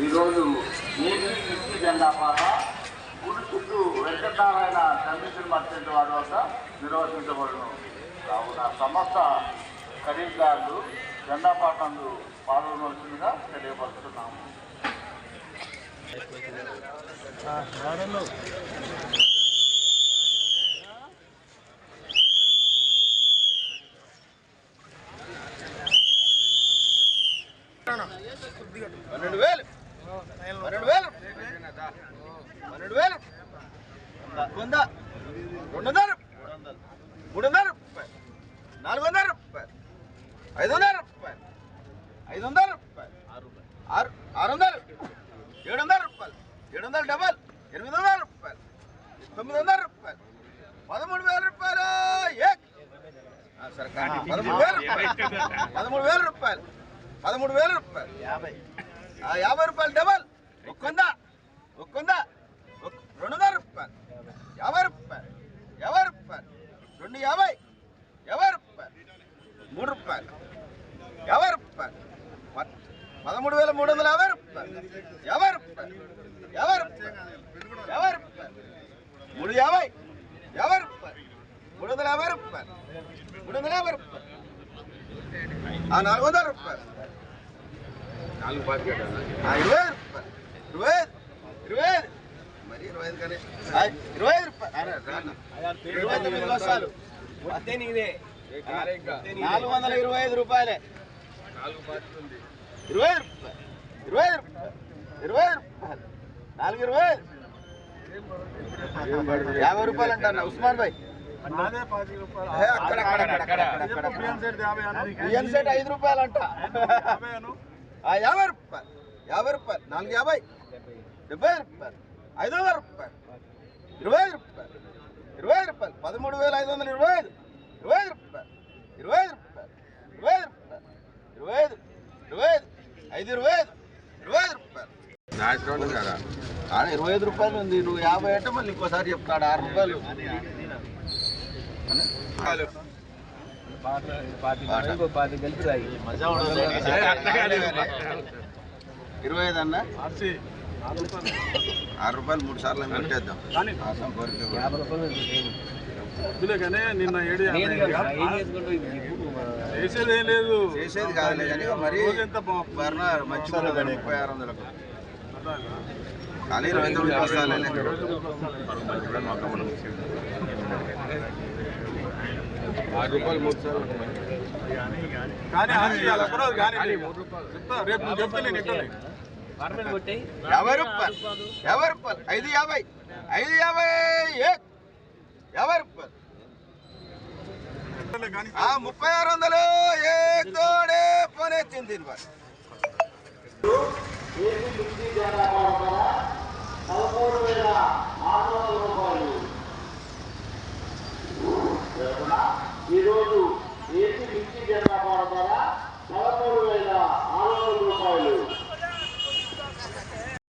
ఈరోజు నీటి కృష్ణ జెండా పాత గుడి చుట్టూ వెంకటనారాయణ కమిషన్ మర్చెంట్ వారి వద్ద నిర్వహించబడును. కావున సమస్త ఖరీదారులు జెండా పాటలు పాల్గొనవలసిందిగా తెలియపరుస్తున్నాము. పన్నెండు వేలు పన్నెండు వేలు పన్నెండు వేలు వంద రెండు వందలు. మూడు వందలు. రూపాయలు నాలుగు వందల. రూపాయలు ఐదు వందల రూపాయలు ఐదు వందల రూపాయలు ఆరు ఆరు వందలు ఏడు వందల రూపాయలు ఏడు వందల డబల్ ఎనిమిది వందల రూపాయలు తొమ్మిది వందల రూపాయలు పదమూడు వేల రూపాయలు ఏక్. ఆ, సరే కానీ పదమూడు వేల రూపాయలు పదమూడు వేల రూపాయలు పదమూడు వేల రూపాయలు యాభై ఆ యాభై రూపాయలు డబల్ ఒక్కొంద ఒక్కొంద ఒక్- రెండు వందల రూపాయలు యాభై రూపాయలు యాభై రూపాయలు రెండు యాభై యాభై రూపాయలు మూడు రూపాయలు యాభై రూపాయలు పద్- పదమూడు వేల మూడు వందల యాభై రూపాయలు. యాభై రూపాయలు. యాభై రూపాయలు. యాభై రూపాయలు. మూడు యాభై. యాభై రూపాయలు. మూడు వందల యాభై రూపాయలు. మూడు వందల యాభై రూపాయలు. ఆ నాలుగు వందల రూపాయలు. నాలుగు పాతికేట ఇరవై రూపాయలు. ఇరవై ఇరవై. మరి ఇరవై ఐదు కానీ. ఆ, ఇరవై ఐదు రూపాయలు. నాలుగు వందల ఇరవై ఐదు రూపాయలే. ఇరవై ఐదు రూపాయలు. ఇరవై ఐదు రూపాయలు. ఇరవై ఐదు రూపాయలు. నాలుగు ఇరవై. యాభై రూపాయలు అంటాను. ఉస్మాన్ భాయ్. బియ్యం సెట్ ఐదు రూపాయలు అంట. ఆ, యాభై రూపాయలు. యాభై రూపాయలు. నాలుగు యాభై. డెబ్బై రూపాయలు. ఐదు వందల రూపాయలు. ఇరవై రూపాయలు. ఇరవై రూపాయలు. పదమూడు వేల ఐదు వందల ఇరవై ఐదు రూపాయలు ఇరవై ఐదు రూపాయలు ఇరవై ఐదు రూపాయలు ఇరవై ఐదు ఇరవై ఐదు ఇరవై ఐదు ఇరవై ఐదు రూపాయలు. ఆడ ఇరవై ఐదు రూపాయలు ఉంది నువ్వు యాభై అంటే మళ్ళీ ఇంకోసారి చెప్తాడు ఆరు రూపాయలు. ఇరవై ఐదు అన్న? ఆరు రూపాయలు. మూడు సార్లు పెట్టేద్దాం? నిన్న ఏడు చేసేది ఏం లేదు. చేసేది కాదులే కానీ మరి ఎంత మంచి ముప్పై ఆరు వందలకు. కానీ ఇరవై తొమ్మిది బస్తాలే ఆరు రూపాయలు మూడు సార్లు కానీ ఆస్తి అది ఒక్కరోజు కానీ చెప్తా రేపు నువ్వు చెప్తే నేను ఎక్కడ యాభై రూపాయలు యాభై రూపాయలు ఐదు యాభై ఐదు యాభై ఏ యాభై రూపాయలు. ముప్పై ఆరు వందలు. ఏ తోడే పోనెత్తింది